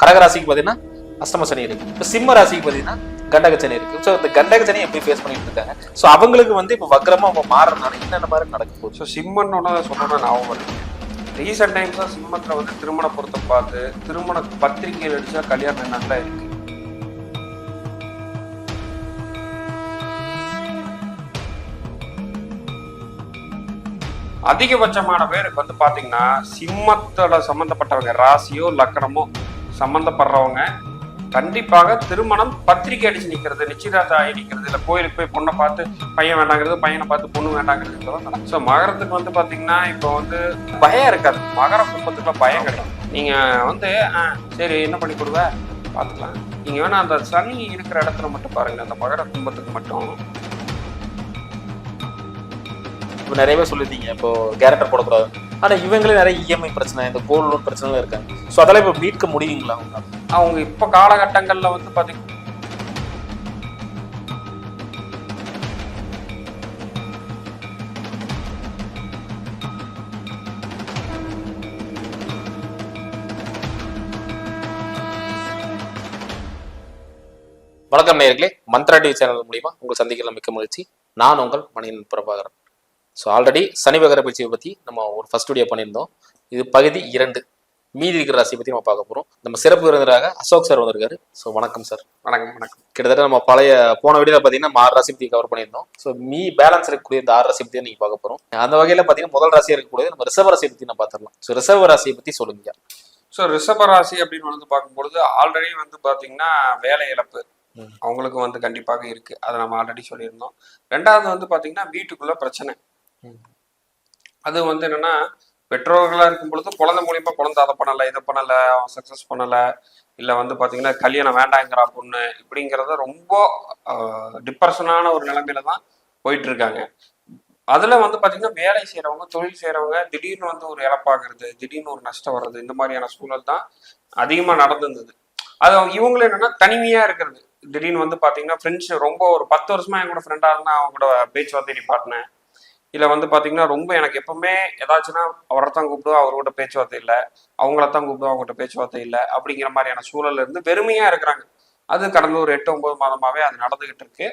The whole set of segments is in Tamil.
கடக ராசிக்கு பார்த்தீங்கன்னா அஷ்டம சனி இருக்கு. இப்போ சிம்ம ராசிக்கு பார்த்தீங்கன்னா கண்டக சனி இருக்கு. ஸோ இந்த கண்டக சனி எப்படி ஃபேஸ் பண்ணிட்டு இருக்காங்க? ஸோ அவங்களுக்கு வந்து இப்போ வக்கரமா அவங்க மாறுறதுனால என்னென்ன மாதிரி நடக்க போகுது? ஸோ சிம்மன்னு சொன்னோன்னா ஞாபகம் வருது ரீசெண்ட் டைம்ஸாக சிம்மத்தில் வந்து திருமண பொருத்தம் பார்த்து திருமண பத்திரிகையில் அடிச்சா கல்யாணம் நல்லா இருக்கு. அதிகபட்சமான பேருக்கு வந்து பார்த்தீங்கன்னா சிம்மத்தோட சம்மந்தப்பட்டவங்க ராசியோ லக்கணமோ சம்மந்தப்படுறவங்க கண்டிப்பாக திருமணம் பத்திரிக்கை அடிச்சு நிற்கிறது நிச்சயதார்த்தம் ஆகி நிற்கிறது இல்லை கோயிலுக்கு போய் பொண்ணை பார்த்து பையன் வேண்டாங்கிறது பையனை பார்த்து பொண்ணு வேண்டாங்கிறது இதெல்லாம் ஸோ மகரத்துக்கு வந்து பார்த்தீங்கன்னா இப்போ வந்து பயம் இருக்காது. மகர கும்பத்துக்குள்ள பயம் கிடையாது நீங்கள் வந்து ஆ, சரி என்ன பண்ணி கொடுவ? பார்த்துக்கலாம். நீங்கள் வேணா அந்த சனி இருக்கிற இடத்துல மட்டும் பாருங்கள் அந்த மகர கும்பத்துக்கு மட்டும். இப்போ நிறையவே சொல்லியிருந்தீங்க இப்போ கேரக்டர் போடக்கூடாது ஆனா இவங்களே நிறைய இஎம்ஐ பிரச்சனை இந்த கோல்டு லோன் பிரச்சனை இருக்காங்க. ஸோ அதெல்லாம் இப்போ மீட்க முடியுங்களா அவங்க அவங்க இப்போ காலகட்டங்கள்ல வந்து பார்த்தீங்கன்னா வணக்கம் நேயர்களே. மந்த்ரா டிவி சேனல் மூலியமா உங்கள் சந்திக்கலாம் மிக்க மகிழ்ச்சி. நான் உங்கள் மணியன் பிரபாகரன். ஸோ ஆல்ரெடி சனி வகர பயிற்சியை பற்றி நம்ம ஒரு ஃபர்ஸ்ட் வீடியோ பண்ணியிருந்தோம். இது பகுதி இரண்டு. மீதி இருக்கிற ராசியை பற்றி நம்ம பார்க்க போகிறோம் நம்ம சிறப்பு விருந்தினராக அசோக் சார் வந்திருக்காரு. ஸோ வணக்கம் சார் வணக்கம் வணக்கம். கிட்டத்தட்ட நம்ம பழைய போன வீடியோவில் பார்த்தீங்கன்னா நம்ம ஆறு ராசி பற்றி கவர் பண்ணியிருந்தோம். ஸோ மீ பேலன்ஸ் இருக்கக்கூடிய இந்த ஆறு ராசி பற்றி நீங்கள் பார்க்க போகிறோம் அந்த வகையில் பார்த்தீங்கன்னா முதல் ராசியாக இருக்கக்கூடிய நம்ம ரிசர்வ் ராசியை பற்றி நம்ம பார்த்துடலாம். ஸோ ரிசர்வ் ராசியை பற்றி சொல்லுங்க. ஸோ ரிஷப ராசி அப்படின்னு வந்து பார்க்கும்பொழுது ஆல்ரெடி வந்து பார்த்தீங்கன்னா வேலை இழப்பு. அவங்களுக்கும் வந்து கண்டிப்பாக இருக்கு. அதை நம்ம ஆல்ரெடி சொல்லியிருந்தோம். ரெண்டாவது வந்து பார்த்தீங்கன்னா வீட்டுக்குள்ள பிரச்சனை. அது வந்து என்னன்னா பெற்றோர்களா இருக்கும் பொழுது குழந்தை மூலியமா குழந்தை அதை பண்ணல இதை பண்ணல அவன் சக்சஸ் பண்ணல இல்ல வந்து பாத்தீங்கன்னா கல்யாணம் வேண்டாங்கிறா பொண்ணு இப்படிங்கிறத ரொம்ப டிப்ரெஷனான ஒரு நிலைமையில தான் போயிட்டு இருக்காங்க அதுல வந்து பாத்தீங்கன்னா வேலை செய்யறவங்க தொழில் செய்யறவங்க திடீர்னு வந்து ஒரு இழப்பாகிறது திடீர்னு ஒரு நஷ்டம் வர்றது இந்த மாதிரியான சூழல் தான் அதிகமா நடந்திருந்தது. அது இவங்களும் என்னன்னா தனிமையா இருக்கிறது. திடீர்னு வந்து பாத்தீங்கன்னா ஃப்ரெண்ட்ஸ் ரொம்ப ஒரு பத்து வருஷமா என் கூட ஃப்ரெண்டா இருந்தா அவங்க கூட பேச்சுவார்த்தை நிப்பாட்டினேன். இல்ல வந்து பாத்தீங்கன்னா ரொம்ப எனக்கு எப்பவுமே ஏதாச்சுன்னா அவரை தான் கூப்பிடுவோம் அவரோட பேச்சுவார்த்தை இல்லை. அவங்கள தான் கூப்பிடுவோம் அவங்ககிட்ட பேச்சுவார்த்தை இல்லை அப்படிங்கிற மாதிரியான சூழல்ல இருந்து வெறுமையா இருக்கிறாங்க. அது கடந்த ஒரு எட்டு ஒன்பது மாதமாவே அது நடந்துகிட்டு இருக்கு.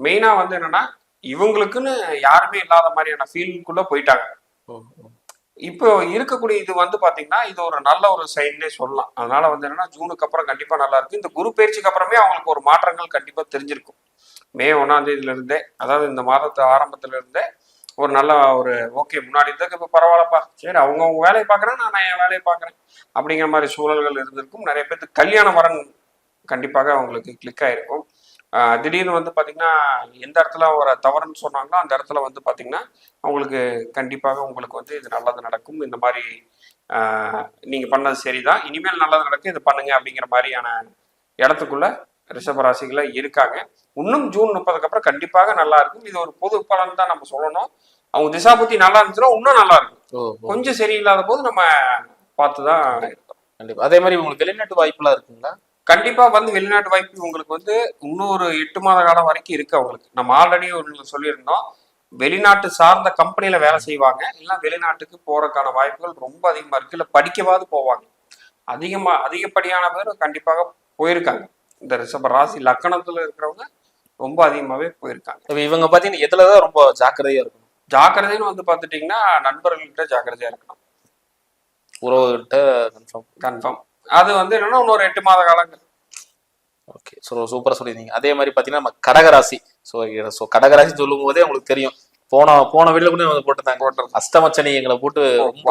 மெயினா வந்து என்னன்னா இவங்களுக்குன்னு யாருமே இல்லாத மாதிரியான ஃபீல்டுக்குள்ள போயிட்டாங்க. இப்போ இருக்கக்கூடிய இது வந்து பாத்தீங்கன்னா இது ஒரு நல்ல ஒரு சைன்னே சொல்லலாம். அதனால வந்து என்னன்னா ஜூனுக்கு அப்புறம் கண்டிப்பா நல்லா இருக்கு இந்த குரு பயிற்சிக்கு அப்புறமே அவங்களுக்கு ஒரு மாற்றங்கள் கண்டிப்பா தெரிஞ்சிருக்கும். மே ஒன்னாம் தேதியில இருந்தே அதாவது இந்த மாதத்து ஆரம்பத்துல இருந்தே ஒரு நல்ல ஒரு ஓகே முன்னாடி இருந்ததுக்கு இப்போ பரவாயில்லப்பா. சரி அவங்க அவங்க வேலையை பார்க்குறேன் நான் என் வேலையை பார்க்குறேன். அப்படிங்கிற மாதிரி சூழல்கள் இருந்திருக்கும். நிறைய பேருக்கு கல்யாண வரன் கண்டிப்பாக அவங்களுக்கு கிளிக் ஆயிருக்கும். திடீர்னு வந்து பார்த்திங்கன்னா எந்த இடத்துல ஒரு தவறுன்னு சொன்னாங்களோ அந்த இடத்துல வந்து பார்த்தீங்கன்னா அவங்களுக்கு கண்டிப்பாக உங்களுக்கு வந்து இது நல்லது நடக்கும். இந்த மாதிரி நீங்கள் பண்ணது சரிதான். இனிமேல் நல்லது நடக்கும். இது பண்ணுங்க அப்படிங்கிற மாதிரியான இடத்துக்குள்ள ரிஷபராசிகள இருக்காங்க. இன்னும் ஜூன் முப்பதுக்கு அப்புறம் கண்டிப்பாக நல்லா இருக்கும். இது ஒரு பொது பலன் தான் நம்ம சொல்லணும். அவங்க திசாபுத்தி நல்லா இருந்துச்சுன்னா இன்னும் நல்லா இருக்கும். கொஞ்சம் சரியில்லாத போது நம்ம பார்த்து தான் கண்டிப்பா. அதே மாதிரி உங்களுக்கு வெளிநாட்டு வாய்ப்புலாம் இருக்குங்களா? கண்டிப்பா வந்து வெளிநாட்டு வாய்ப்பு உங்களுக்கு வந்து இன்னும் ஒரு எட்டு மாத காலம் வரைக்கும் இருக்கு அவங்களுக்கு. நம்ம ஆல்ரெடி ஒரு சொல்லியிருந்தோம். வெளிநாட்டு சார்ந்த கம்பெனில வேலை செய்வாங்க. இல்ல வெளிநாட்டுக்கு போறதுக்கான வாய்ப்புகள் ரொம்ப அதிகமா இருக்கு. இல்ல படிக்கவாது போவாங்க. அதிகமா அதிகப்படியான பேர் கண்டிப்பாக போயிருக்காங்க. இந்த ரிஷப ராசி லக்கணத்துல இருக்கிறவங்க ரொம்ப அதிகமாவே போயிருக்காங்க. இவங்க பார்த்தீங்கன்னா எதுல தான் ரொம்ப ஜாக்கிரதையா இருக்கணும்? ஜாக்கிரதைன்னு வந்து பாத்துட்டீங்கன்னா நண்பர்கள்கிட்ட ஜாக்கிரதையா இருக்கணும். உறவுகிட்ட கன்ஃபார்ம் கன்ஃபார்ம் அது வந்து என்னன்னா இன்னொரு எட்டு மாத காலங்கள். ஓகே ஸோ சூப்பராக சொல்லியிருந்தீங்க. அதே மாதிரி பார்த்தீங்கன்னா நம்ம கடகராசி ஸோ ஸோ கடகராசி சொல்லும் போதே உங்களுக்கு தெரியும். போன போன வீடியோ கூட போட்டிருந்தாங்க. போட்டிருந்தாங்க. அஷ்டமச்சனி எங்களை போட்டு ரொம்ப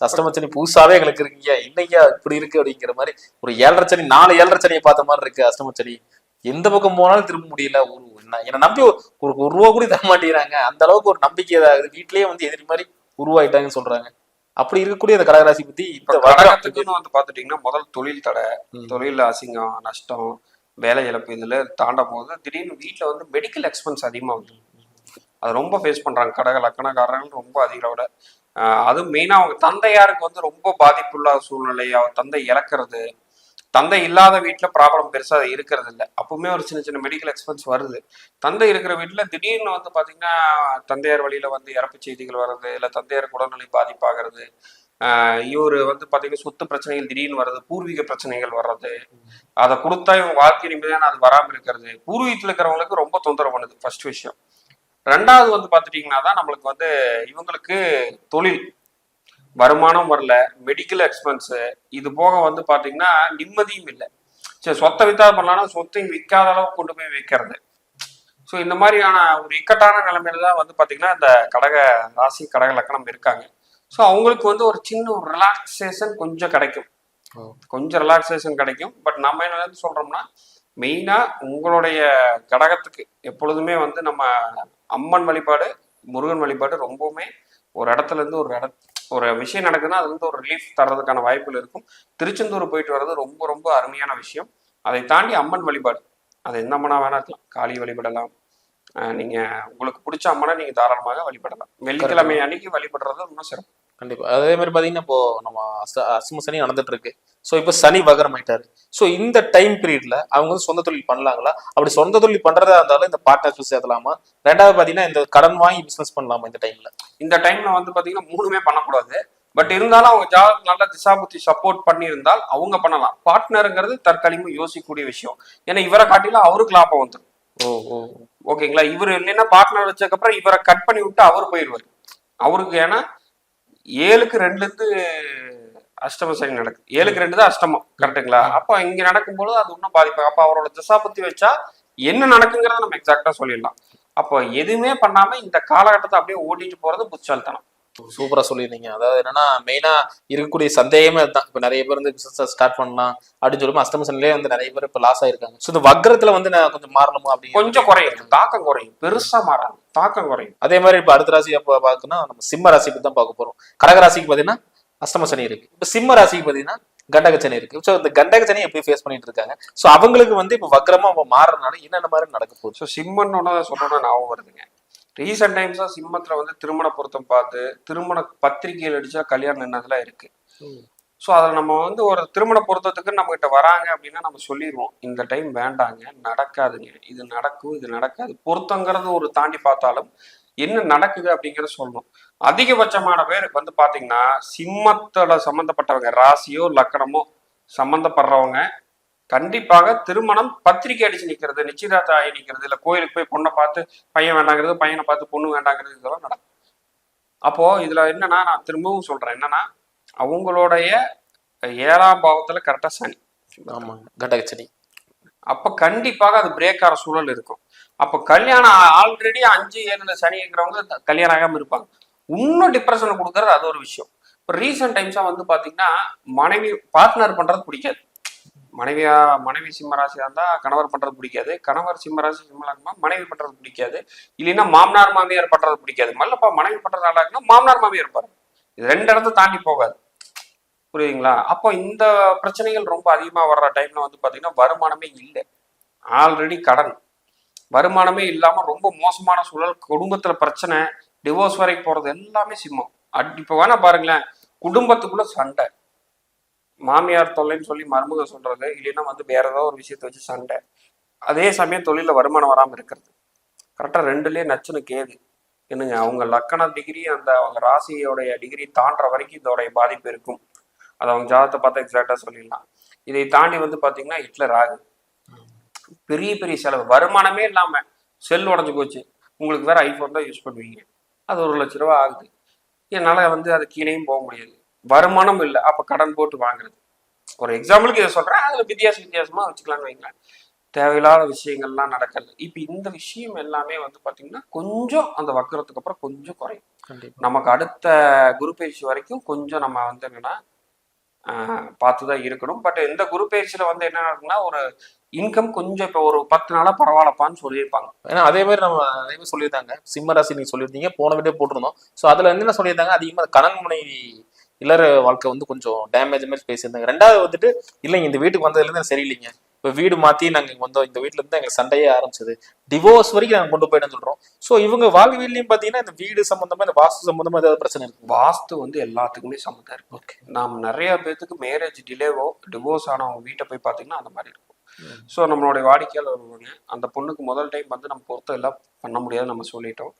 அஷ்டமச்சனி புதுசாவே எங்களுக்கு இருக்கீங்க. இன்னைக்கு இப்படி இருக்கு அப்படிங்கிற மாதிரி ஒரு ஏழரை சனி நாலு ஏழரை சனியை பார்த்த மாதிரி இருக்கு அஷ்டமச்சனி எந்த பக்கம் போனாலும் திரும்ப முடியல. ஒரு என்ன- நம்பி ஒரு ஒரு ரூபா கூட தர மாட்டேங்கிறாங்க. அந்த அளவுக்கு ஒரு நம்பிக்கை இதாகுது. வீட்லயே வந்து எதிரி மாதிரி உருவாயிட்டாங்கன்னு சொல்றாங்க. அப்படி இருக்கக்கூடிய அந்த கடகராசி பத்தி இப்ப கடகத்துக்குன்னு வந்து பாத்துட்டீங்கன்னா முதல் தொழில் தடை. தொழில் அசிங்கம் நஷ்டம் வேலை இழப்பு இதுல தாண்டும் போது திடீர்னு வீட்டுல வந்து மெடிக்கல் எக்ஸ்பென்ஸ் அதிகமா வந்து அது ரொம்ப ஃபேஸ் பண்றாங்க. கடக லக்கணக்காரர்கள் ரொம்ப அதிக அளவுல ஆஹ் அதுவும் மெயினாக அவங்க தந்தையாருக்கு வந்து ரொம்ப பாதிப்புள்ள சூழ்நிலை. அவர் தந்தை இழக்கிறது தந்தை இல்லாத வீட்டில் ப்ராப்ளம் பெருசாக இருக்கிறது இல்லை. அப்பவுமே ஒரு சின்ன சின்ன மெடிக்கல் எக்ஸ்பென்ஸ் வருது. தந்தை இருக்கிற வீட்டில் திடீர்னு வந்து பார்த்தீங்கன்னா தந்தையார் வழியில் வந்து இறப்பு செய்திகள் வர்றது இல்லை தந்தையார் உடல்நிலை பாதிப்பாகிறது இவர் வந்து பார்த்தீங்கன்னா சொத்து பிரச்சனைகள் திடீர்னு வர்றது பூர்வீக பிரச்சனைகள் வர்றது. அதை கொடுத்தா இவங்க வாழ்க்கை நிம்மதியான அது வராமல் இருக்கிறது. பூர்வீகத்தில் இருக்கிறவங்களுக்கு ரொம்ப தொந்தரவு பண்ணுது ஃபர்ஸ்ட் விஷயம். ரெண்டாவது வந்து பார்த்துட்டீங்கன்னா தான் நம்மளுக்கு வந்து இவங்களுக்கு தொழில். வருமானம் வரல மெடிக்கல் எக்ஸ்பென்ஸு இது போக வந்து பார்த்தீங்கன்னா நிம்மதியும் இல்லை. சரி சொத்தை வித்தா பண்ணலாம்னா சொத்தையும் விற்காத அளவுக்கு கொண்டு போய் வைக்கிறது. ஸோ இந்த மாதிரியான ஒரு இக்கட்டான நிலைமையில தான் வந்து பார்த்தீங்கன்னா இந்த கடக ராசி கடக லக்கணம் இருக்காங்க. ஸோ அவங்களுக்கு வந்து ஒரு சின்ன ஒரு ரிலாக்ஸேஷன் கொஞ்சம் கிடைக்கும். கொஞ்சம் ரிலாக்ஸேஷன் கிடைக்கும். பட் நம்ம என்ன வந்து சொல்றோம்னா மெயினா உங்களுடைய கடகத்துக்கு எப்பொழுதுமே வந்து நம்ம அம்மன் வழிபாடு முருகன் வழிபாடு ரொம்பவுமே ஒரு இடத்துல இருந்து ஒரு இட ஒரு விஷயம் நடக்குதுன்னா அது வந்து ஒரு ரிலீஃப் தர்றதுக்கான வாய்ப்புகள் இருக்கும். திருச்செந்தூர் போயிட்டு வர்றது ரொம்ப ரொம்ப அருமையான விஷயம். அதை தாண்டி அம்மன் வழிபாடு. அது எந்த அம்மனா வேணா இருக்கலாம். காளி வழிபடலாம். நீங்க உங்களுக்கு பிடிச்ச அம்மனை நீங்க தாராளமாக வழிபடலாம். வெள்ளிக்கிழமை அன்னைக்கு வழிபடுறது ரொம்ப சிறப்பு. கண்டிப்பா. அதே மாதிரி பாத்தீங்கன்னா இப்போ நம்ம அஷ்டம சனி நடந்துட்டு இருக்கு ஸோ இப்போ சனி வகரம் ஆயிட்டாரு ஸோ இந்த டைம் பீரியட்ல அவங்க வந்து சொந்த தொழில் பண்ணலாங்களா? அப்படி சொந்த தொழில் பண்றதா இருந்தாலும் இந்த பார்ட்னர்ஷிப் சேர்த்தலாமா? ரெண்டாவது பாத்தீங்கன்னா இந்த கடன் வாங்கி பிசினஸ் பண்ணலாமா இந்த டைம்ல இந்த டைம்ல வந்து பாத்தீங்கன்னா மூணுமே பண்ணக்கூடாது. பட் இருந்தாலும் அவங்க ஜாதகம் நல்ல திசாபுத்தி சப்போர்ட் பண்ணியிருந்தால் அவங்க பண்ணலாம். பார்ட்னருங்கிறது தற்காலிகமா யோசிக்கக்கூடிய விஷயம். ஏன்னா இவரை காட்டிலும் அவருக்கு லாபம் வந்துடும் ஓகேங்களா? இவர் இல்லைன்னா பார்ட்னர் வச்சதுக்கப்புறம் இவரை கட் பண்ணி விட்டு அவர் போயிடுவார். அவருக்கு ஏன்னா ஏழுக்கு ரெண்டுல இருந்து அஷ்டம சனி நடக்குது ஏழுக்கு ரெண்டு தான் அஷ்டமம் கரெக்டுங்களா அப்போ இங்க நடக்கும்போது அது இன்னும் பாதிப்பு அப்போ அவரோட திசாபுத்தி வச்சா என்ன நடக்குங்கிறத நம்ம எக்ஸாக்டா சொல்லிடலாம். அப்போ எதுவுமே பண்ணாம இந்த காலகட்டத்தை அப்படியே ஓட்டிட்டு போறது புத்தால்தனம் சூப்பரா சொல்லியிருந்தீங்க. அதாவது என்னன்னா மெயினா இருக்கக்கூடிய சந்தேகமே அதுதான். இப்ப நிறைய பேர் வந்து பிசினஸ் ஸ்டார்ட் பண்ணலாம் அப்படின்னு சொல்லி அஷ்டம சனிலே வந்து நிறைய பேர் இப்ப லாஸ் ஆயிருக்காங்க. ஸோ இந்த வக்ரத்துல வந்து நான் கொஞ்சம் மாறணுமா அப்படின்னு கொஞ்சம் குறையும். தாக்கம் குறையும். பெருசா மாறாது. தாக்கம் குறையும். அதே மாதிரி இப்ப அடுத்த ராசி அப்ப பாக்கணும்னா நம்ம சிம்ம ராசிக்கு தான் பார்க்க போறோம். கடக ராசிக்கு பாத்தீங்கன்னா அஷ்டம சனி இருக்கு. இப்ப சிம்ம ராசிக்கு பாத்தீங்கன்னா கண்டக சனி இருக்கு. ஸோ இந்த கண்டக சனி எப்படி ஃபேஸ் பண்ணிட்டு இருக்காங்க. ஸோ அவங்களுக்கு வந்து இப்ப வக்ரமா அவங்க மாறுறதுனால என்னென்ன மாதிரி நடக்க போகுது? ஸோ சிம்மன் ஒன்று சொல்லணும்னு ஞாபகம் வருதுங்க. ரீசெண்ட் டைம்ஸாக சிம்மத்தில் வந்து திருமண பொருத்தம் பார்த்து திருமண பத்திரிகைகள் அடிச்சா கல்யாணம் நின்னதுலாம் இருக்கு. ஸோ அதில் நம்ம வந்து ஒரு திருமண பொருத்தத்துக்கு நம்ம கிட்ட வராங்க அப்படின்னா நம்ம சொல்லிடுவோம் இந்த டைம் வேண்டாங்க நடக்காதுங்க. இது நடக்கும் இது நடக்காது. பொருத்தங்கிறது ஒரு தாண்டி பார்த்தாலும் என்ன நடக்குது அப்படிங்கிறத சொல்லணும் அதிகபட்சமான பேர் வந்து பார்த்தீங்கன்னா சிம்மத்தோட சம்மந்தப்பட்டவங்க ராசியோ லக்கணமோ சம்மந்தப்படுறவங்க கண்டிப்பாக திருமணம் பத்திரிக்கை அடிச்சு நிக்கிறது நிச்சயதார்த்தம் ஆகி நிக்கிறது இல்ல கோயிலுக்கு போய் பொண்ணை பார்த்து பையன் வேண்டாங்கிறது பையனை பார்த்து பொண்ணு வேண்டாங்கிறது இதெல்லாம் நடக்கும். அப்போ இதுல என்னன்னா நான் திரும்பவும் சொல்றேன் என்னன்னா அவங்களுடைய ஏழாம் பாவத்துல கரெக்டா சனி. ஆமா கண்டக சனி அப்ப கண்டிப்பாக அது பிரேக் ஆகிற சூழல் இருக்கும். அப்ப கல்யாணம் ஆல்ரெடி அஞ்சு ஏழுல சனி இருக்கிறவங்க கல்யாணம் ஆகாம இருப்பாங்க. இன்னும் டிப்ரெஷனை கொடுக்கறது அது ஒரு விஷயம். இப்போ ரீசெண்ட் டைம்ஸா வந்து பாத்தீங்கன்னா மனைவி பார்ட்னர் பண்றது பிடிக்காது. மனைவியா மனைவி சிம்மராசியா இருந்தா கணவர் பண்றது பிடிக்காது. கணவர் சிம்மராசி சிம்மலாகுமா மனைவி பண்றது பிடிக்காது. இல்லைன்னா மாமனார் மாமியார் பண்றது பிடிக்காது. மல்லப்பா மனைவி பண்றது நல்லா இருக்குன்னா மாமனார் மாமியார் பாரு இது ரெண்டு இடத்த தாண்டி போகாது. புரியுதுங்களா? அப்போ இந்த பிரச்சனைகள் ரொம்ப அதிகமா வர்ற டைம்ல வந்து பாத்தீங்கன்னா வருமானமே இல்லை. ஆல்ரெடி கடன். வருமானமே இல்லாம ரொம்ப மோசமான சூழல் குடும்பத்துல பிரச்சனை டிவோர்ஸ் வரைக்கும் போறது எல்லாமே சிம்மம். அட் இப்போ வேணா பாருங்களேன். குடும்பத்துக்குள்ள சண்டை. மாமியார் தொல்லைன்னு சொல்லி மருமக சொல்றது இல்லைன்னா வந்து வேற ஏதோ ஒரு விஷயத்த வச்சு சண்டை. அதே சமயம் தொழில வருமானம் வராம இருக்கிறது. கரெக்டா ரெண்டுலயே நச்சுன்னு கேது. என்னங்க அவங்க லக்கண டிகிரி அந்த அவங்க ராசியோடைய டிகிரி தாண்டுற வரைக்கும் இதோடைய பாதிப்பு இருக்கும். அதை அவங்க ஜாதத்தை பார்த்தா எக்ஸாக்டா சொல்லிடலாம். இதை தாண்டி வந்து பாத்தீங்கன்னா ஹிட்லர் ஆகுது பெரிய பெரிய செலவு. வருமானமே இல்லாம செல் உடஞ்சு போச்சு. உங்களுக்கு வேற ஐபோன் தான் யூஸ் பண்ணுவீங்க. அது ஒரு லட்ச ரூபா ஆகுது. என்னால வந்து அது கீழேயும் போக முடியாது. வருமானம் இல்லை. அப்ப கடன் போட்டு வாங்குறது. ஒரு எக்ஸாம்பிளுக்கு இதை சொல்றேன். அதுல வித்தியாச வித்தியாசமா வச்சுக்கலாம்னு வைங்களேன். தேவையில்லாத விஷயங்கள்லாம் நடக்கல இப்ப இந்த விஷயம் எல்லாமே வந்து பாத்தீங்கன்னா கொஞ்சம் அந்த வக்கரத்துக்கு அப்புறம் கொஞ்சம் குறையும். நமக்கு அடுத்த குரு பயிற்சி வரைக்கும் கொஞ்சம் நம்ம வந்து என்னன்னா பார்த்து தான் இருக்கணும். பட் இந்த குரு பயிற்சியில வந்து என்ன நடக்குன்னா ஒரு இன்கம் கொஞ்சம் இப்போ ஒரு பத்து நாளா பரவாயில்லப்பான்னு சொல்லியிருப்பாங்க. ஏன்னா அதே மாதிரி நம்ம அதே மாதிரி சொல்லியிருந்தாங்க சிம்ம ராசி நீங்க சொல்லியிருந்தீங்க. போன வீடியோ போட்டிருந்தோம். ஸோ அதுல வந்து என்ன சொல்லியிருந்தாங்க? அதிகமா கடன் மனைவி இல்லற வாழ்க்கை வந்து கொஞ்சம் டேமேஜ் மாதிரி பேசியிருந்தாங்க. ரெண்டாவது வந்துட்டு இல்லைங்க இந்த வீட்டுக்கு வந்ததுல இருந்து சரியில்லைங்க. இப்போ வீடு மாத்தி நாங்க இங்க வந்தோம். இந்த வீட்டுல இருந்து எங்களுக்கு சண்டையே ஆரம்பிச்சது. டிவோர்ஸ் வரைக்கும் நாங்க கொண்டு போயிட்டோம்னு சொல்றோம். ஸோ இவங்க வாழ்வியல்லையும் பாத்தீங்கன்னா இந்த வீடு சம்பந்தமா இந்த வாஸ்து சம்பந்தமா ஏதாவது பிரச்சனை இருக்கு வாஸ்து வந்து எல்லாத்துக்குமே சம்மந்தம் இருக்கு. ஓகே நாம் நிறைய பேர்த்துக்கு மேரேஜ் டிலேவோ டிவோர்ஸ் ஆனவங்க வீட்டை போய் பார்த்தீங்கன்னா அந்த மாதிரி இருக்கும். ஸோ நம்மளுடைய வாடிக்கையாளர் வருவாங்க அந்த பொண்ணுக்கு முதல் டைம் வந்து நம்ம பொருத்தம் எல்லாம் பண்ண முடியாது நம்ம சொல்லிட்டோம்.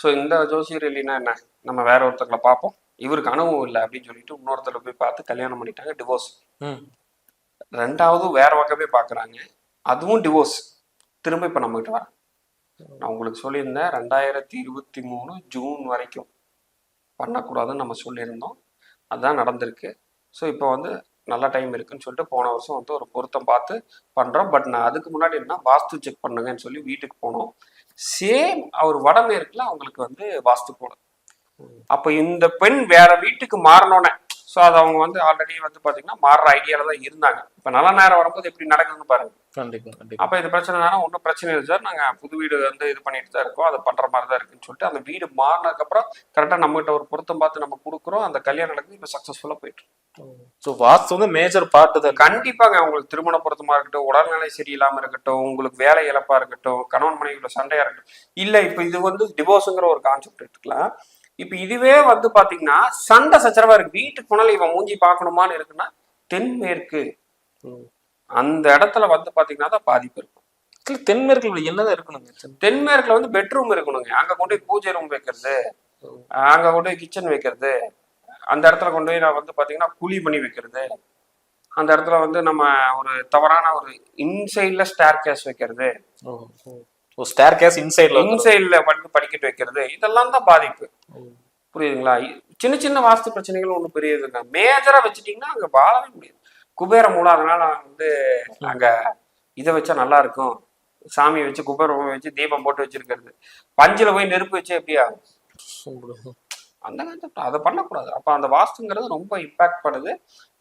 ஸோ இந்த ஜோசியர் இல்லைன்னா என்ன? நம்ம வேற ஒருத்தங்களை பார்ப்போம். இவருக்கு அனுபவம் இல்லை அப்படின்னு சொல்லிட்டு இன்னொருத்தர் போய் பார்த்து கல்யாணம் பண்ணிட்டாங்க டிவோர்ஸ் ம். ரெண்டாவது வேற பக்கமே பார்க்குறாங்க. அதுவும் டிவோர்ஸ் திரும்ப இப்போ நம்மகிட்ட வர நான் உங்களுக்கு சொல்லியிருந்தேன் ரெண்டாயிரத்தி இருபத்தி மூணு ஜூன் வரைக்கும் பண்ணக்கூடாதுன்னு நம்ம சொல்லியிருந்தோம். அதுதான் நடந்திருக்கு. ஸோ இப்போ வந்து நல்ல டைம் இருக்குன்னு சொல்லிட்டு போன வருஷம் வந்து ஒரு பொருத்தம் பார்த்து பண்ணுறோம் பட் நான் அதுக்கு முன்னாடி என்ன வாஸ்து செக் பண்ணுங்கன்னு சொல்லி வீட்டுக்கு போனோம். சேம் அவர் வடமேற்குல அவங்களுக்கு வந்து வாஸ்து போடும் அப்போ இந்த பெண் வேற வீட்டுக்கு மாறினோன்னே ஸோ அது அவங்க வந்து ஆல்ரெடி வந்து பார்த்தீங்கன்னா மாறுற ஐடியால தான் இருந்தாங்க. இப்போ நல்ல நேரம் வரும்போது எப்படி நடக்குதுன்னு பாருங்க. கண்டிப்பா அப்போ இது பிரச்சனைனா ஒன்றும் பிரச்சனை இல்லை சார். நாங்கள் புது வீடு வந்து இது பண்ணிட்டு தான் இருக்கோம். அதை பண்ணுற மாதிரி தான் இருக்குன்னு சொல்லிட்டு அந்த வீடு மாறினதுக்கப்புறம் கரெக்டாக நம்மகிட்ட ஒரு பொருத்தம் பார்த்து நம்ம கொடுக்குறோம். அந்த கல்யாணம் நடக்குது இப்போ சக்ஸஸ்ஃபுல்லாக போயிட்டு. ஸோ வாஸ்து வந்து மேஜர் பார்ட் தான். கண்டிப்பாங்க உங்களுக்கு திருமண பொருத்தமா இருக்கட்டும் உடல்நிலை சரியில்லாம இருக்கட்டும் உங்களுக்கு வேலை இழப்பா இருக்கட்டும் கணவன் மனைவியோட சண்டையா இருக்கட்டும். இல்ல இப்ப இது வந்து டிவோர்ஸுங்கிற ஒரு கான்செப்ட் எடுத்துக்கலாம். இப்ப இதுவே வந்து பாத்தீங்கன்னா சண்டை சச்சரவா இருக்கு. வீட்டுக்கு போனாலும் இவன் மூஞ்சி பார்க்கணுமான்னு இருக்குன்னா தென்மேற்கு. அந்த இடத்துல வந்து பாத்தீங்கன்னா தான் பாதிப்பு இருக்கும். தென்மேற்குல என்னதான் இருக்கணுங்க? தென்மேற்குல வந்து பெட்ரூம் இருக்கணுங்க. அங்க கொண்டு போய் பூஜை ரூம் வைக்கிறது அங்க கொண்டு போய் கிச்சன் வைக்கிறது அந்த இடத்துல கொண்டு போய் நான் வந்து பாத்தீங்கன்னா குழி பண்ணி வைக்கிறது அந்த இடத்துல வந்து நம்ம ஒரு தவறான ஒரு இன்சைட்ல ஸ்டேர் கேஸ் வைக்கிறது. ஓ ஸ்டேர் கேஸ் இன்சைட்ல இன்சைட்ல வந்து படிக்கட்டு வைக்கிறது இதெல்லாம் தான் பாதிப்பு. புரியுதுங்களா? சின்ன சின்ன வாஸ்து பிரச்சனைகள் ஒன்றும் பெரியது இல்லை. மேஜரா வச்சுட்டீங்கன்னா அங்க வாழவே முடியாது. குபேர மூலம் அதனால வந்து அங்க இதை வச்சா நல்லா இருக்கும். சாமியை வச்சு குபேரம் வச்சு தீபம் போட்டு வச்சிருக்கிறது. பஞ்சுல போய் நெருப்பு வச்சு எப்படி ஆகும் அந்த கான்செப்ட் அதை பண்ணக்கூடாது. அப்ப அந்த வாஸ்துங்கிறது ரொம்ப இம்பாக்ட் பண்ணுது.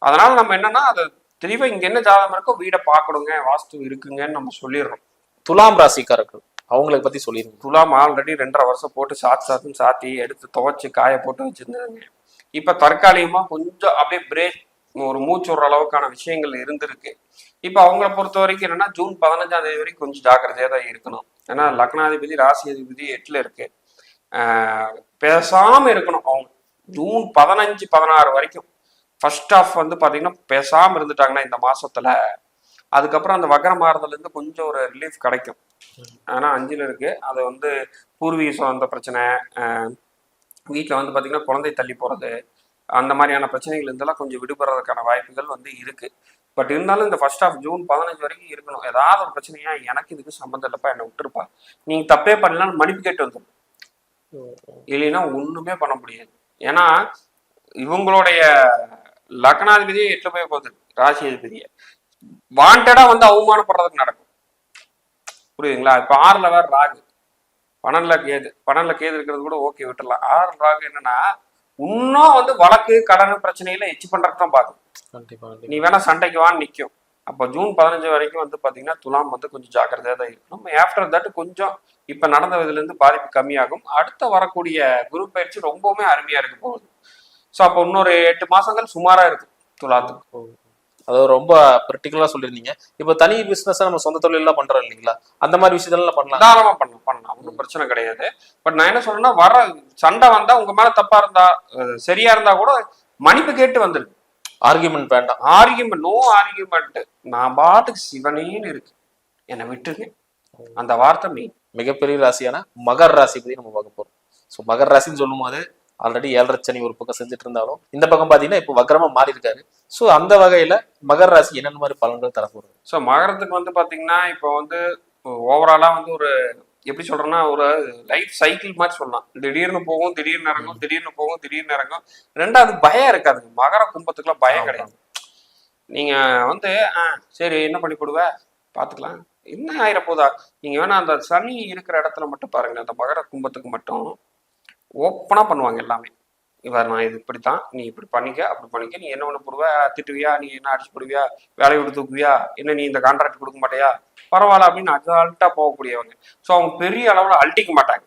அதனால நம்ம என்னன்னா அதை தெளிவா இங்க என்ன ஜாதகம் இருக்கோ வீடை பார்க்கணுங்க வாஸ்து இருக்குங்கன்னு நம்ம சொல்லிடுறோம். துலாம் ராசிக்காரர்கள் அவங்கள பத்தி சொல்லிருங்க. துலாம் ஆல்ரெடி ரெண்டரை வருஷம் போட்டு சாத்து சாத்துன்னு சாத்தி எடுத்து துவைச்சு காய போட்டு வச்சிருந்தாங்க. இப்ப தற்காலிகமா கொஞ்சம் அப்படியே பிரேக் ஒரு மூச்சு விடுற அளவுக்கான விஷயங்கள் இருந்திருக்கு. இப்ப அவங்கள பொறுத்த வரைக்கும் என்னன்னா ஜூன் பதினஞ்சாம் தேதி வரைக்கும் கொஞ்சம் ஜாக்கிரதையா தான் இருக்கணும். ஏன்னா லக்னாதிபதி ராசி அதிபதி எட்டுல இருக்கு. ஆஹ் பேசாம இருக்கணும் அவங்க. ஜூன் பதினஞ்சு பதினாறு வரைக்கும் ஃபர்ஸ்ட் ஆஃப் வந்து பாத்தீங்கன்னா பேசாம இருந்துட்டாங்கன்னா இந்த மாசத்துல அதுக்கப்புறம் அந்த வக்கரம் மாறுதல்ல இருந்து கொஞ்சம் ஒரு ரிலீஃப் கிடைக்கும். ஆனா அஞ்சுல இருக்கு. அது வந்து பூர்வீக சொந்த பிரச்சனை வீட்டில் வந்து பாத்தீங்கன்னா குழந்தை தள்ளி போறது அந்த மாதிரியான பிரச்சனைகள் இருந்தெல்லாம் கொஞ்சம் விடுபடுறதுக்கான வாய்ப்புகள் வந்து இருக்கு. பட் இருந்தாலும் இந்த ஃபர்ஸ்ட் ஆஃப் ஜூன் பதினஞ்சு வரைக்கும் இருக்கணும். ஏதாவது ஒரு பிரச்சனையா எனக்கு இதுக்கு சம்மந்தம் இல்லப்பா என்னை விட்டுருப்பா. நீங்க தப்பே பண்ணலன்னு மன்னிப்பு கேட்டு வந்துடும் இல்லைன்னா ஒண்ணுமே பண்ண முடியாது. ஏன்னா இவங்களுடைய லக்னாதிபதியே எட்டு போய் போகுது ராசி அதிபதியை. வாண்டடா வந்து அவமானப்படுறதுக்கு நடக்கும். புரியுதுங்களா? இப்ப ஆறுல வேற ராகு. பன்னெண்டுல கேது. பன்னெண்டுல கேது இருக்கிறது கூட ஓகே விட்டுறலாம். ஆறு ராகு என்னன்னா இன்னும் வந்து வழக்கு கடன் பிரச்சனையில எச்சு பண்றது தான் பார்க்கும் கண்டிப்பா நீ வேணா சண்டைக்கு வான்னு நிற்கும் அப்போ ஜூன் பதினஞ்சு வரைக்கும் வந்து பாத்தீங்கன்னா துலாம் வந்து கொஞ்சம் ஜாக்கிரதையா தான் இருக்கணும். ஆஃப்டர் தட் கொஞ்சம் இப்ப நடந்த இதுல இருந்து பாதிப்பு கம்மியாகும். அடுத்த வரக்கூடிய குரு பயிற்சி ரொம்பவுமே அருமையா இருக்க போகுது. ஸோ அப்போ இன்னொரு எட்டு மாசங்கள் சுமாரா இருக்கு துலாத்துக்கு. அது ரொம்ப பர்டிகுலரா சொல்லியிருந்தீங்க. இப்போ தனி பிசினஸ் நம்ம சொந்த தொழில் எல்லாம் பண்றோம் இல்லைங்களா? அந்த மாதிரி விஷயத்தெல்லாம் பண்ணலாம். தாராளமா பண்ணலாம் பண்ணலாம். ஒன்றும் பிரச்சனை கிடையாது. பட் நான் என்ன சொல்றேன்னா வர சண்டை வந்தா உங்க மேல தப்பா இருந்தா சரியா இருந்தா கூட மன்னிப்பு கேட்டு வந்துருக்கு ஆர்குமெண்ட் வேண்டாம். ஆர்கியூமெண்ட் நோ ஆர்கியூமெண்ட் நான் பாட்டுக்கு சிவனேன்னு இருக்கு என்னை விட்டுருங்க. அந்த வார்த்தை மிகப்பெரிய ராசியான மகர் ராசி பத்தி நம்ம பார்க்க போறோம். ஸோ மகர் ராசின்னு சொல்லும் போது ஆல்ரெடி ஏழரை சனி ஒரு பக்கம் செஞ்சுட்டு இருந்தாலும் இந்த பக்கம் பாத்தீங்கன்னா இப்போ வக்கரமா மாறி இருக்காரு ஸோ அந்த வகையில மகர் ராசி என்னென்ன மாதிரி பலன்கள் தர போறது ஸோ மகரத்துக்கு வந்து பாத்தீங்கன்னா இப்போ வந்து ஓவராலா வந்து ஒரு எப்படி சொல்றேன்னா ஒரு லைஃப் சைக்கிள் மாதிரி சொல்லலாம். திடீர்னு போகும் திடீர்னு இறங்கும் திடீர்னு போகும் திடீர்னு இறங்கும். ரெண்டாவது பயம் இருக்காது. மகர கும்பத்துக்குலாம் பயம். கிடையாது. நீங்க வந்து ஆ சரி என்ன பண்ணி கொடுவ பாத்துக்கலாம். என்ன ஆயிரப்போதா? நீங்க வேணா அந்த சனி இருக்கிற இடத்துல மட்டும் பாருங்க அந்த மகர கும்பத்துக்கு மட்டும். ஓப்பனா பண்ணுவாங்க எல்லாமே. இவர் நான் இது இப்படித்தான் நீ இப்படி பண்ணிக்க அப்படி பண்ணிக்க. நீ என்ன ஒண்ணு போடுவ? திட்டுவியா? நீ என்ன அடிச்சு போடுவியா? வேலையை விட்டு தூக்குவியா? என்ன நீ இந்த கான்ட்ராக்ட் கொடுக்க மாட்டியா? பரவாயில்ல அப்படின்னு அசால்ட்டா போகக்கூடியவங்க. ஸோ அவங்க பெரிய அளவுல அழட்டிக்க மாட்டாங்க.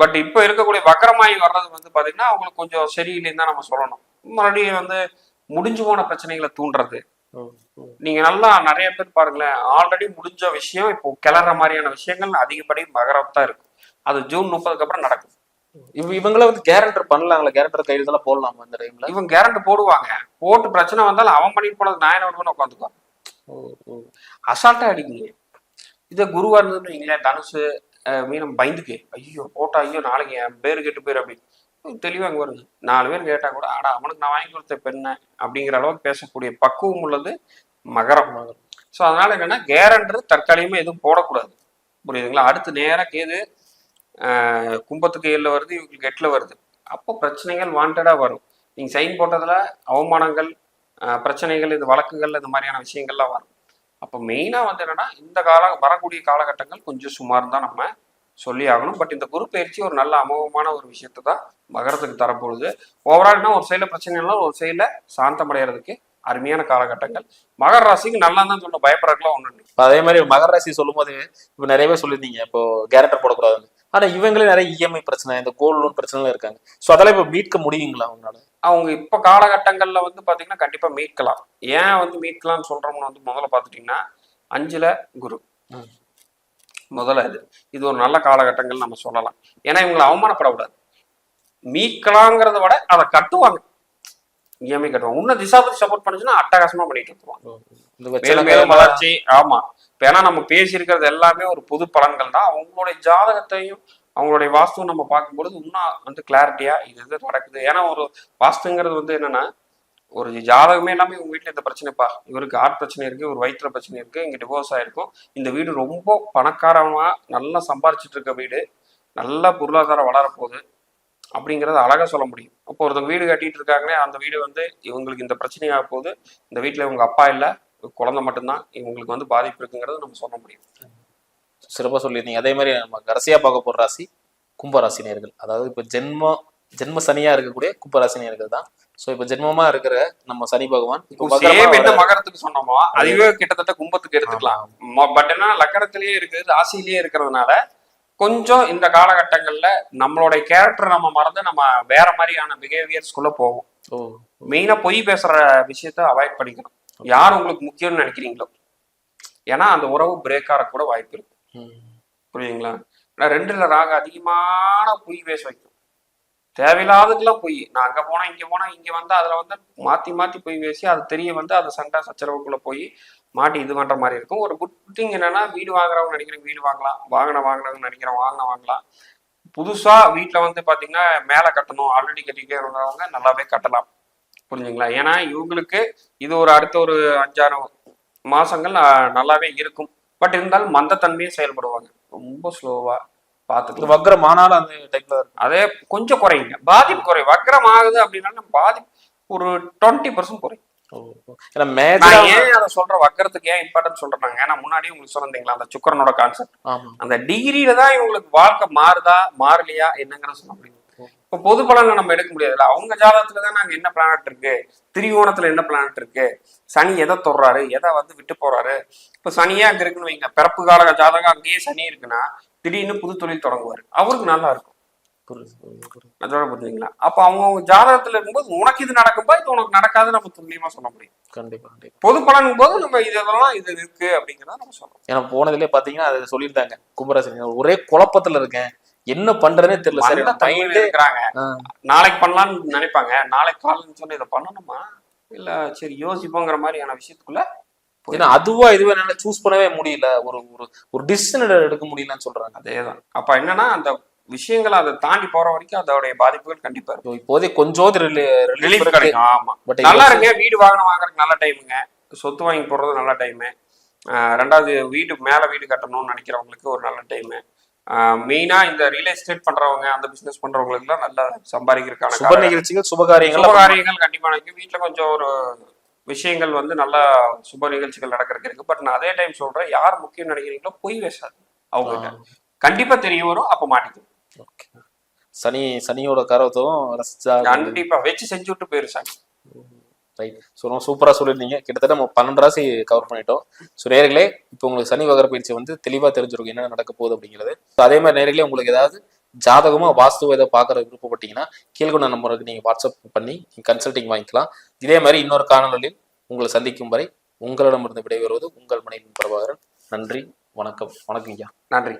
பட் இப்போ இருக்கக்கூடிய வக்கரமாயி வர்றது வந்து பாத்தீங்கன்னா அவங்களுக்கு கொஞ்சம் சரியில்லைன்னு தான் நம்ம சொல்லணும். மறுபடியும் வந்து முடிஞ்சு போன பிரச்சனைகளை தூண்டுறது. நீங்க நல்லா நிறைய பேர் பாருங்களேன் ஆல்ரெடி முடிஞ்ச விஷயம் இப்போ கிளற மாதிரியான விஷயங்கள் அதிகப்படி மகரம் தான் இருக்கும். அது ஜூன் முப்பதுக்கு அப்புறம் நடக்கும். இவ இவங்கள வந்து கேரண்டர் பண்ணலாங்களா கேரண்டர் கையில் இதெல்லாம் போடலாமா இந்த டைம்ல இவங்க கேரண்ட் போடுவாங்க. போட்டு பிரச்சனை வந்தாலும் அவன் பண்ணிட்டு போனது நான் என்ன விடுவேன்னு உட்காந்துக்குவாங்க அசால்ட்டா அடிக்கீங்க இதே குருவா இருந்ததுன்னு வைங்களேன் தனுசு மீனம் பயந்துக்கு. ஐயோ போட்டா ஐயோ நாளைக்கு என் பேரு கெட்டு போயிரு அப்படி. தெளிவாக அங்கே வருது நாலு பேர் கேட்டால் கூட அடா அவனுக்கு நான் வாங்கி கொடுத்த பெண்ணை அப்படிங்கிற அளவுக்கு பேசக்கூடிய பக்குவம் உள்ளது மகரம் ஸோ அதனால என்னன்னா கேரன்றது தற்காலிகமாக எதுவும் போடக்கூடாது. புரியுதுங்களா? அடுத்து நேராக கேது கும்பத்துக்கு ஏழில் வருது இவங்களுக்கு எட்டில் வருது. அப்போ பிரச்சனைகள் வாண்டடாக வரும். நீங்கள் சைன் போட்டதில் அவமானங்கள் பிரச்சனைகள் இது வழக்குகள் இந்த மாதிரியான விஷயங்கள்லாம் வரும். அப்போ மெயினாக வந்து என்னன்னா இந்த கால வரக்கூடிய காலகட்டங்கள் கொஞ்சம் சுமார் தான் நம்ம சொல்லி ஆகணும். பட் இந்த குரு பயிற்சி ஒரு நல்ல அமோகமான ஒரு விஷயத்தை தான் மகரத்துக்கு தரப்போகுது. ஓவரால்னா ஒரு சைடில் பிரச்சனைலாம் ஒரு சைடில் சாந்தமடைகிறதுக்கு அருமையான காலகட்டங்கள். மகர ராசிக்கு நல்லா தான் சொல்ல பயப்படுறதுக்குலாம் ஒன்று அதே மாதிரி மகர ராசி சொல்லும் போது இப்போ நிறையவே சொல்லியிருந்தீங்க இப்போ கேரக்டர் போடக்கூடாதுன்னு. ஆனா இவங்களே நிறைய இஎம்ஐ பிரச்சனை இந்த கோல்டு லோன் பிரச்சனை இருக்காங்க. சோ அதெல்லாம் இப்ப மீட்க முடியுங்களா அவங்களால அவங்க இப்போ காலகட்டங்களில் வந்து பார்த்தீங்கன்னா கண்டிப்பாக மீட்கலாம். ஏன் வந்து மீட்கலாம்னு சொல்கிறோம்னு வந்து முதல்ல பார்த்துட்டிங்கன்னா அஞ்சில் குரு. முதல்ல இது. இது ஒரு நல்ல காலகட்டங்கள் நம்ம சொல்லலாம். ஏன்னா இவங்களை அவமானப்படக்கூடாது. மீட்கலாங்கிறத விட அதை கட்டுவாங்க. இஎம்ஐ கட்டுவாங்க. இன்னும் திசாபதி சப்போர்ட் பண்ணுச்சுன்னா அட்டகாசமா பண்ணிட்டு இருப்பாங்க. இந்த மேலும் மேலும் வளர்ச்சி ஆமா. இப்ப ஏன்னா நம்ம பேசியிருக்கிறது எல்லாமே ஒரு புது பலன்கள் தான். அவங்களுடைய ஜாதகத்தையும் அவங்களுடைய வாஸ்துவும் நம்ம பார்க்கும்பொழுது இன்னும் வந்து கிளாரிட்டியா இது இது நடக்குது. ஏன்னா ஒரு வாஸ்துங்கிறது வந்து என்னன்னா ஒரு ஜாதகமே எல்லாமே உங்க வீட்டுல இந்த பிரச்சனைப்பா இவருக்கு ஆர்ட் பிரச்சனை இருக்கு ஒரு வயிற்றுல பிரச்சனை இருக்கு இங்க டிவோர்ஸ் ஆயிருக்கும். இந்த வீடு ரொம்ப பணக்காரமா நல்லா சம்பாரிச்சிட்டு இருக்க வீடு. நல்ல பொருளாதாரம் வளரப்போகுது. அப்படிங்கறத அழகா சொல்ல முடியும். அப்போ ஒருத்தவங்க வீடு கட்டிட்டு இருக்காங்களே அந்த வீடு வந்து இவங்களுக்கு இந்த பிரச்சனையாக போகுது. இந்த வீட்டுல இவங்க அப்பா இல்ல குழந்தை மட்டும்தான் இவங்களுக்கு வந்து பாதிப்பு இருக்குங்கிறத நம்ம சொல்ல முடியும். சிறப்பா சொல்லியிருந்தீங்க. அதே மாதிரி நம்ம கடைசியா பார்க்க போற ராசி கும்பராசி நேர்கள். அதாவது இப்ப ஜென்ம ஜென்ம சனியா இருக்கக்கூடிய கும்பராசி நேர்கள் தான். சோ இப்ப ஜென்மமா இருக்கிற நம்ம சனி பகவான் இப்போ என்ன மகரத்துக்கு சொன்னோமோ அதுவே கிட்டத்தட்ட கும்பத்துக்கு எடுத்துக்கலாம். பட் என்ன லக்கணத்திலேயே இருக்குது ராசியிலேயே இருக்கிறதுனால கொஞ்சம் இந்த காலகட்டங்கள்ல நம்மளுடைய கேரக்டர் நம்ம மறந்து நம்ம வேற மாதிரியான பிஹேவியர்ஸ்குள்ள போவோம். மெயினா பொய் பேசுற விஷயத்த அவாய்ட் பண்ணிக்கணும். யார் உங்களுக்கு முக்கியம்னு நினைக்கிறீங்களோ? ஏன்னா அந்த உறவு பிரேக் கூட வாய்ப்பு இருக்கு. ம். புரியுதுங்களா? ஏன்னா ரெண்டுல ராக அதிகமான பொய் பேச வைக்கும். தேவையில்லாததுக்கெல்லாம் பொய். நான் அங்க போனா இங்க போனா இங்க வந்தா அதுல வந்து மாத்தி மாத்தி பொய் பேசி அது தெரிய வந்து அது சண்டை சச்சரவுக்குள்ள போய் மாட்டி இது பண்ற மாதிரி இருக்கும். ஒரு குட் திங் என்னன்னா வீடு வாங்குறவங்க நினைக்கிறவங்க வீடு வாங்கலாம். வாகனம் வாங்குறவங்க நினைக்கிறவங்க வாகனம் வாங்கலாம். புதுசா வீட்டுல வந்து பாத்தீங்கன்னா மேல கட்டணும். ஆல்ரெடி கட்டிட்டே இருக்கிறவங்க நல்லாவே கட்டலாம். புரிஞ்சுங்களா? ஏன்னா இவங்களுக்கு இது ஒரு அடுத்த ஒரு அஞ்சாறு மாசங்கள் ந- நல்லாவே இருக்கும். பட் இருந்தாலும் மந்தத்தன்மையே செயல்படுவாங்க. ரொம்ப ஸ்லோவா இந்த பார்த்துக்கலாம் வக்ரம் ஆனாலும் அந்த டைப்ல அதே கொஞ்சம் குறையுங்க. பாதிப்பு குறை வக்கரம் ஆகுது அப்படின்னா நம்ம பாதிப்பு ஒரு டுவெண்ட்டி பர்சன்ட் குறையும். ஏன்னா மேஜரா நான் ஏன் அதை சொல்றேன்? வக்கரத்துக்கு ஏன் இம்பார்ட்டன்ட் சொல்றேன் ஏன்னா முன்னாடி உங்களுக்கு சொன்னீங்களா அந்த சுக்கரனோட கான்செப்ட் அந்த டிகிரியில தான் இவங்களுக்கு வாழ்க்கை மாறுதா மாறலையா என்னங்கிறத சொல்ல முடியும் இப்போ பொது பலனை நம்ம எடுக்க முடியாதுல்ல. அவங்க ஜாதகத்துல தான் நாங்க என்ன பிளானட் இருக்கு? திரிகோணத்துல என்ன பிளானட் இருக்கு? சனி எதை தொடுறாரு? எதை வந்து விட்டு போறாரு? இப்போ சனியே அங்க இருக்குன்னு வைங்க. பிறப்பு கால ஜாதகம் அங்கேயே சனி இருக்குன்னா திடீர்னு புது தொழில் தொடங்குவாரு. அவருக்கு நல்லா இருக்கும். அதோட புரிஞ்சுங்களா அப்போ அவங்க ஜாதகத்துல இருக்கும்போது உனக்கு இது நடக்கும்பா இது உனக்கு நடக்காது நம்ம துல்லியமா சொல்ல முடியும். கண்டிப்பா கண்டிப்பா. பொது பலனும் போது நம்ம இது இதெல்லாம் இது இருக்கு அப்படிங்கிறத நம்ம சொல்லலாம் ஏன்னா போனதுலயே பாத்தீங்கன்னா அதை சொல்லியிருந்தாங்க கும்பராசி ஒரே குழப்பத்துல இருக்கேன். என்ன பண்றதுனே தெரியல. சரி மைண்டே இருக்கிறாங்க. நாளைக்கு பண்ணலாம்னு நினைப்பாங்க. நாளைக்கு காலைன்னு சொல்லி இதை பண்ணணுமா? இல்ல சரி யோசிப்போங்கிற மாதிரியான விஷயத்துக்குள்ள ஏன்னா அதுவா இதுவே என்னால சூஸ் பண்ணவே முடியல. ஒரு ஒரு ஒரு டிசிஷன் எடுக்க முடியலன்னு சொல்றாங்க. அதேதான். அப்ப என்னன்னா அந்த விஷயங்களை அதை தாண்டி போற வரைக்கும் அதோடைய பாதிப்புகள் கண்டிப்பா இருக்கும். இப்போ இப்போதைக்கு கொஞ்சோது ரிலீஃப் கிடைக்கும். ஆமா. பட் நல்லா இருங்க. வீடு வாகனம் வாங்குறதுக்கு நல்ல டைமுங்க சொத்து வாங்கி போடுறது நல்ல டைமு ரெண்டாவது வீடு மேல வீடு கட்டணும்னு நினைக்கிறவங்களுக்கு ஒரு நல்ல டைமு மெயினா இந்த ரியல் எஸ்டேட் பண்றவங்க அந்த பிசினஸ் பண்றவங்களுக்குலாம் நல்லா சம்பாதிக்கிறதுக்கான சுப நிகழ்ச்சிகள் சுபகாரியங்கள் சுப காரியங்கள் கண்டிப்பா. நடக்கும் வீட்டுல கொஞ்சம் ஒரு விஷயங்கள் வந்து நல்லா சுப நிகழ்ச்சிகள் நடக்கிறதுக்கு இருக்கு. பட் நான் அதே டைம் சொல்றேன். யார் முக்கியம் நினைக்கிறீங்களோ பொய் பேசாது. அவங்க கண்டிப்பா தெரிய வரும். அப்ப மாட்டிக்கும். சனி சனியோட கரவத்தும் ரசிச்சா கண்டிப்பா. வச்சு செஞ்சு விட்டு போயிருச்சாங்க ரைட் ஸோ சூப்பரா சொல்லியிருந்தீங்க. கிட்டத்தட்ட நம்ம பன்னெண்டு ராசி கவர் பண்ணிட்டோம். ஸோ நேர்களே இப்போ உங்களுக்கு சனி வகர பயிற்சி வந்து தெளிவா தெரிஞ்சிருக்கும் என்ன நடக்க போகுது அப்படிங்கிறது. So, அதே மாதிரி நேர்களே உங்களுக்கு ஏதாவது ஜாதகமா வாஸ்துவ ஏதோ பார்க்குற விருப்பப்பட்டீங்கன்னா கீழ்கொண்ட நம்பருக்கு நீங்க வாட்ஸ்அப் பண்ணி நீங்க கன்சல்டிங் வாங்கிக்கலாம். இதே மாதிரி இன்னொரு காணொலியில் உங்களை சந்திக்கும் வரை உங்களிடமிருந்து விடைபெறுவது உங்கள் மனைவி பிரபாகரன். நன்றி வணக்கம். வணக்கம் ஐயா. நன்றி.